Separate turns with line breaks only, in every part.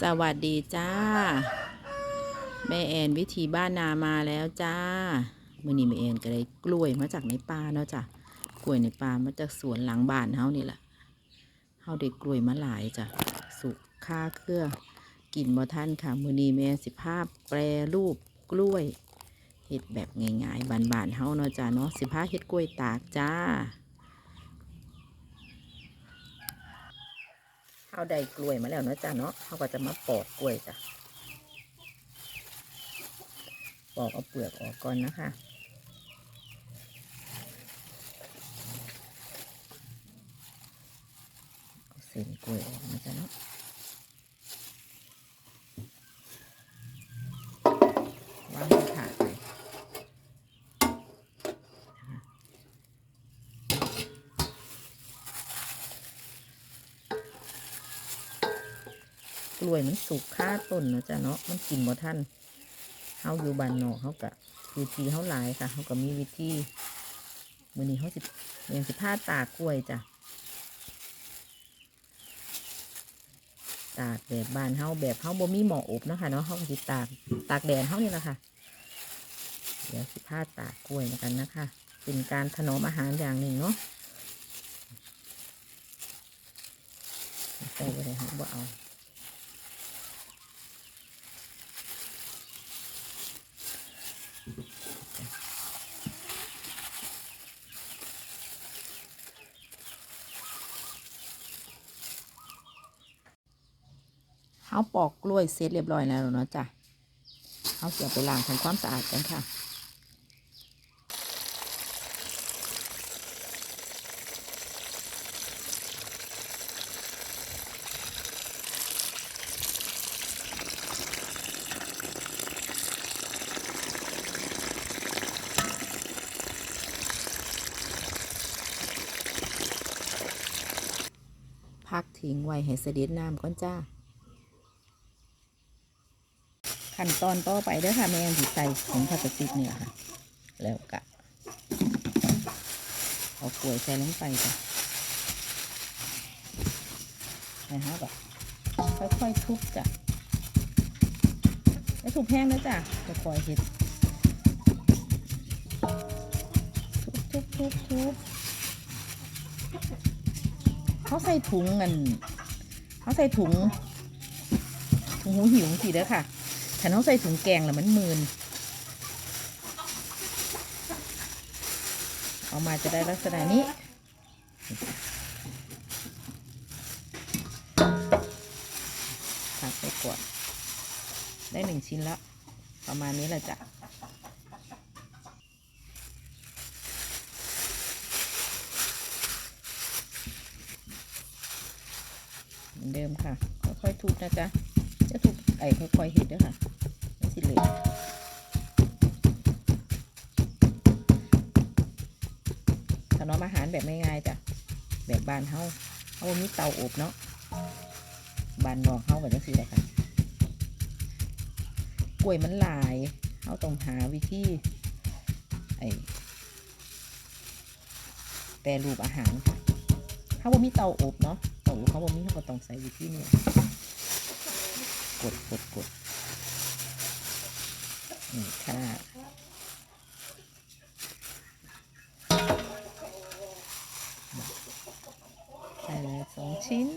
สวัสดีจ้า แม่แอนวิธีบ้านนามาแล้วจ้ามื่อนี้แม่แอนก็ได้กล้วยมาจากในป่าเนาะจ้ะกล้วยในป่ามาจากสวนหลังบ้านเฮานี่แหละเฮาได้กล้วยมาหลายจ้ะสุกค่าเครื่อกินบ่ทันค่ะ มื่อนี้แม่สิภาพแปรรูปกล้วยเฮ็ดแบบง่ายๆบานๆเฮาเนาะจ้ะเนาะสิพาเฮ็ดกล้วยตากจ้า เอาได้กล้วยมาแล้วเนาะจ้ะเนาะเขาก็จะมาปอกกล้วยจ้ะปอกเอาเปลือกออกก่อนนะคะเอาเส้นกล้วยออกนะจ๊ะเนาะวางที่ถาดไปนะคะ กล้วยมันสุกค่าต้นนะจ๊ะเนาะมันกินบ่ทันเฮาอยู่บ้านนอกเฮากะวิธีเฮาหลายค่ะเฮาก็มีวิธีมื้อนี้เฮาสิเรียนสิพาตากกล้วยจ้ะตากแบบบ้านเฮาแบบเฮาบ่มีหม้ออบเนาะค่ะเนาะเฮาก็สิตากตากแดดเฮานี่แหละค่ะ เดี๋ยวสิพาตากกล้วยแล้วกันนะคะ เป็นการถนอมอาหารอย่างหนึ่งเนาะใส่ไปเลยค่ะบ่เอา เขาปอกกล้วยเสร็จเรียบร้อยแล้วเนาะจ้ะเขาเสียไปล้างทำความสะอาดกันค่ะพักทิ้งไว้ให้เสด็จน้ำก่อนจ้า ขั้นตอนต่อไปเด้อค่ะแม่ที่ใส่ถุงพลาสติกเนี่ยค่ะ แล้วกะเอากล้วยใส่ลงไปจ้ะนะฮะแบบค่อยๆทุบจ้ะไม่ถูกแห้งนะจ้ะจะคอยเห็ดทุบทุบทุบเขาใส่ถุงเงินเขาใส่ถุงถุงหูหิวสิเด้อค่ะ ถ้าน้องใส่ถุงแกงแล้วมันมืนเอามาจะได้ลักษณะนี้ตักไปกดได้หนึ่งชิ้นแล้ว ประมาณนี้แหละจ้ะเหมือนเดิมค่ะ ค่อยๆทุบนะจ๊ะ จะทุบไอ้ค่อยๆเห็ดด้วยค่ะไม่สิเลยถนอมอาหารแบบง่ายๆจ้ะ แบบบานเฮาเฮาบ่มีเตาอบเนาะบานนอกเฮาก็จังซี่แหละค่ะกล้วยมันหลายเฮาต้องหาวิธีไอ้แปรรูปอาหารค่ะเฮาบ่มีเตาอบเนาะเตาอบเฮาบ่มีเฮาก็ต้องใส่วิธีนี้ กดกดกดนี่ค่ะใส่เลยสองชิ้น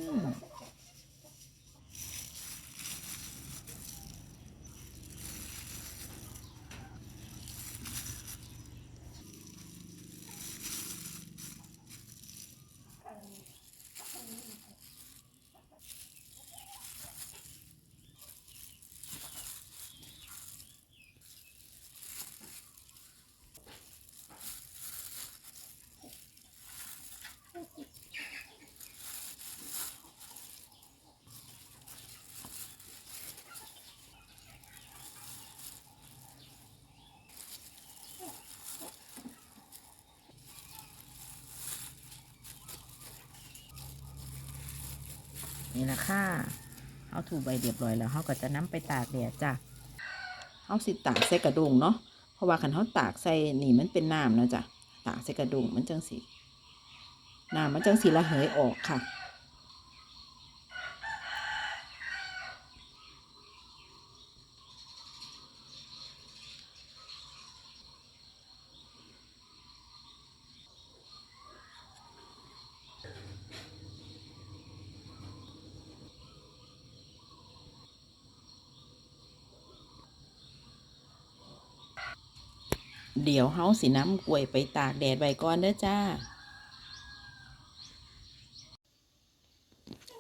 นี่แหละค่ะเอาถูใบเรียบร้อยแล้วเขาก็จะนำไปตากแดดจ้ะเขาสิตากใส่กระดุงเนาะเพราะว่าขันเขาตากใส่นี่มันเป็นน้ำนะจ้ะตากใส่กระดุงมันจังสีน้ำมันจังสีระเหยออกค่ะ เดี๋ยวเฮาสิน้ำกล้วยไปตากแดดไว้ก่อนเด้อจ้า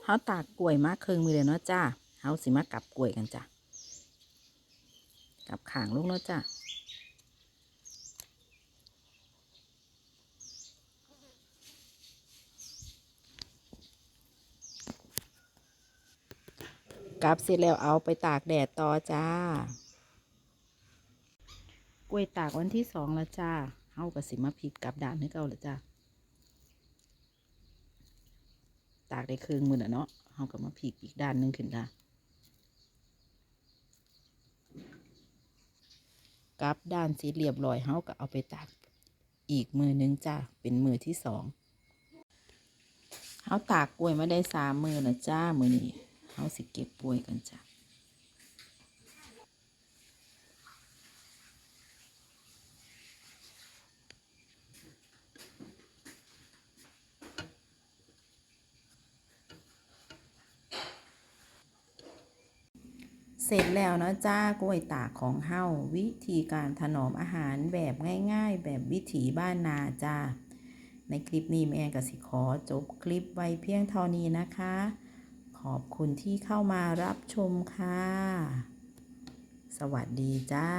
เฮาตากกล้วยมาครึ่งมือเลยเนาะจ้าเฮาสิมากลับกล้วยกันจ้ะกลับขางลูกเนาะจ้ากลับเสร็จแล้วเอาไปตากแดดต่อจ้า กล้วยตากวันที่สองแล้วจ้าเฮากับสิมาพริกกลับด้านให้เก่าแล้วจ้าตากได้ครึ่งมือแล้วเนาะเฮากับมาพริกอีกด้านหนึงขึ้นจ้ากับด้านสีเรียบร้อยเฮาก็เอาไปตากอีกมือหนึงจ้าเป็นมือที่สองเฮาตากกล้วยมาได้สามมือแล้วจ้ามือนี้เฮาสิเก็บกล้วยกันจ้ะ เสร็จแล้วเนาะจ้ากล้วยตากของเฮาวิธีการถนอมอาหารแบบง่าย ๆ แบบวิถีบ้านนาจ้าในคลิปนี้แม่ก็สิขอจบคลิปไว้เพียงเท่านี้นะคะ ขอบคุณที่เข้ามารับชมค่ะ สวัสดีจ้า